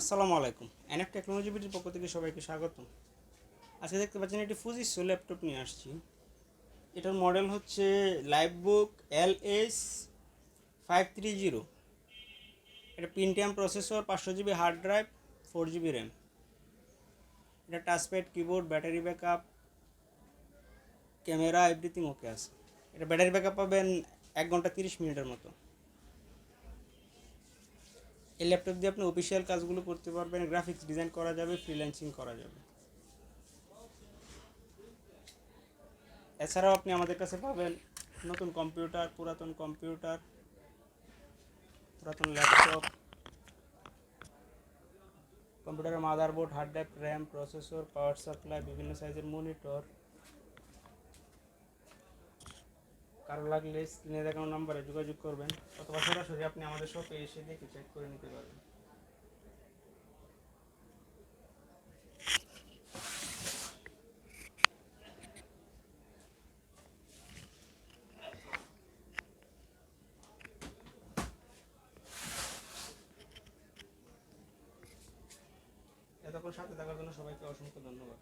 আসসালামু আলাইকুম। NF technology বিটির পক্ষ থেকে সবাইকে স্বাগত আজকে দেখতে পাচ্ছেন একটি ফুজিসো ল্যাপটপ নিয়ে আসছি। এটার মডেল হচ্ছে Lifebook L S five three zero এটা পিনটিয়াম প্রসেসর পাঁচশো GB hard drive four GB RAM এটা touchpad keyboard battery backup camera everything okay আছে। এটা ব্যাটারি ব্যাকআপ পাবেন এক ঘণ্টা তিরিশ মিনিটের মতো। এই ল্যাপটপ দিয়ে আপনি অফিসিয়াল কাজগুলো করতে পারবেন গ্রাফিক্স ডিজাইন করা যাবে ফ্রিল্যান্সিং করা যাবে। এছাড়াও আপনি আমাদের কাছে পাবেন নতুন কম্পিউটার পুরাতন কম্পিউটার পুরাতন ল্যাপটপ কম্পিউটারের motherboard hard drive RAM processor power supply বিভিন্ন সাইজের মনিটর কারও লাগলে স্ক্রিনে দেখানো নাম্বারে যোগাযোগ করবেন, অথবা সরাসরি আপনি আমাদের শপে এসে দেখে চেক করে নিতে পারবেন। এতক্ষণ সাথে থাকার জন্য সবাইকে অসংখ্য ধন্যবাদ।